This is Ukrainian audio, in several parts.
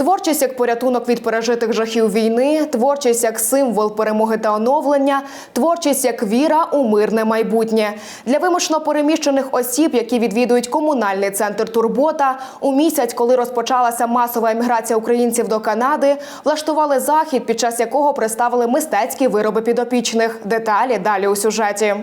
Творчість як порятунок від пережитих жахів війни, творчість як символ перемоги та оновлення, творчість як віра у мирне майбутнє для вимушено переміщених осіб, які відвідують комунальний центр Турбота у місяць, коли розпочалася масова еміграція українців до Канади, влаштували захід, під час якого представили мистецькі вироби підопічних. Деталі далі у сюжеті.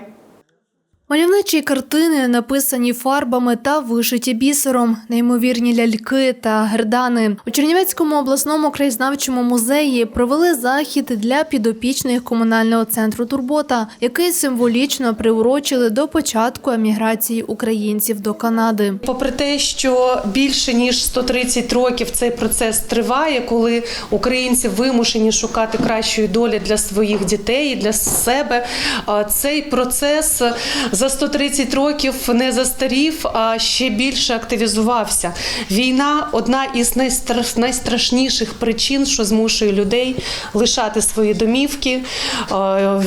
Мальовничі картини, написані фарбами та вишиті бісером, неймовірні ляльки та гердани. У Чернівецькому обласному краєзнавчому музеї провели захід для підопічних комунального центру Турбота, який символічно приурочили до початку еміграції українців до Канади. Попри те, що більше ніж 130 років цей процес триває, коли українці вимушені шукати кращої долі для своїх дітей для себе, цей процес за 130 років не застарів, а ще більше активізувався. Війна одна із найстра- найстрашніших причин, що змушує людей лишати свої домівки. Е,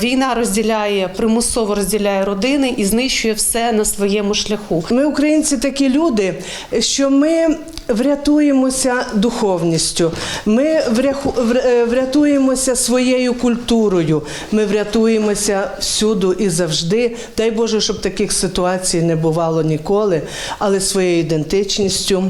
Війна розділяє примусово розділяє родини і знищує все на своєму шляху. Ми, українці, такі люди, що ми врятуємося духовністю, ми е, врятуємося своєю культурою, ми врятуємося всюду і завжди. Дай Боже, щоб таких ситуацій не бувало ніколи, але своєю ідентичністю.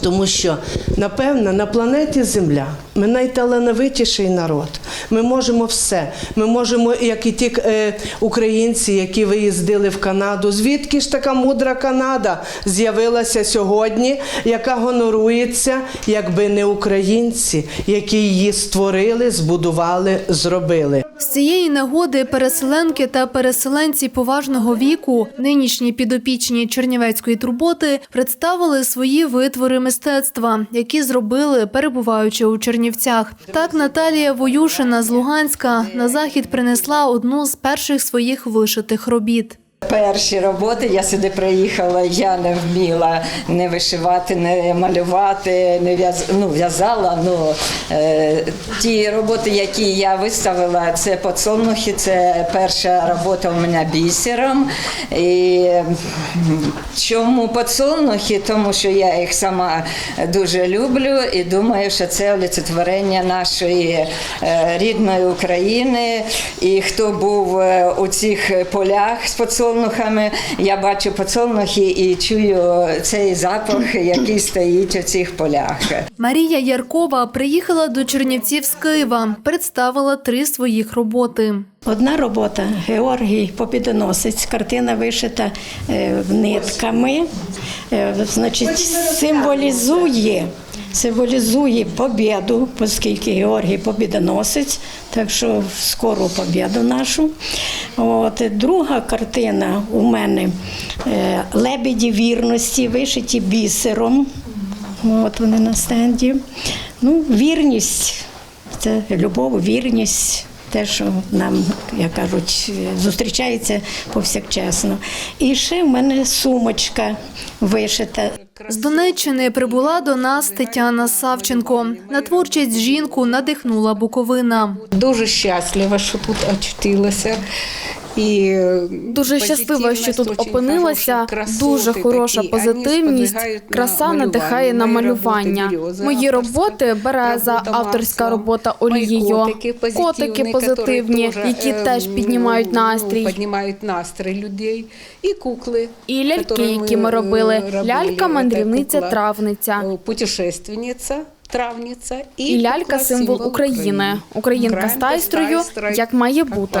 Тому що, напевно, на планеті Земля ми найталановитіший народ. Ми можемо все. Ми можемо, як і ті е, українці, які виїздили в Канаду. Звідки ж така мудра Канада з'явилася сьогодні, яка гонорується, якби не українці, які її створили, збудували, зробили. З цієї нагоди переселенки та переселенці поважного віку, нинішні підопічні Чернівецької турботи, представили свої витвори мистецтва, які зробили, перебуваючи у Чернівцях. Так Наталія Воюшина з Луганська на захід принесла одну з перших своїх вишитих робіт. Перші роботи я сюди приїхала, я не вміла не вишивати, не малювати, не в'яз... ну, в'язала. Ну, е, ті роботи, які я виставила, це подсолнухи, це перша робота у мене бісером. І чому подсолнухи? Тому що я їх сама дуже люблю і думаю, що це олицетворення нашої е, рідної України. І хто був е, у цих полях з подсолнухами, я бачу подсолнухи і чую цей запах, який стоїть у цих полях. Марія Яркова приїхала до Чернівців з Києва, представила три своїх роботи. Одна робота Георгій Побідоносець, картина вишита е, нитками, е, значить, символізує. Символізує побіду, оскільки Георгій побідоносець, так що скору побіду нашу. От, друга картина у мене е, лебеді вірності, вишиті бісером. От вони на стенді. Ну, вірність це любов, вірність, те, що нам, як кажуть, зустрічається повсякчасно. І ще в мене сумочка вишита. З Донеччини прибула до нас Тетяна Савченко. На творчість жінку надихнула Буковина. Дуже щаслива, що тут очутилася. І е, Дуже щаслива, що тут опинилася. Дуже хороша позитивність, краса надихає на малювання. Мої роботи береза, авторська робота олією, котики позитивні, які теж, е, піднімають ну, настрій. Піднімають настрій людей. І кукли. І ляльки, які ми робили. робили. Лялька, мандрівниця, травниця. е, Путешественниця, травниця. І, І лялька символ України. Українка з тайстрою, як має бути.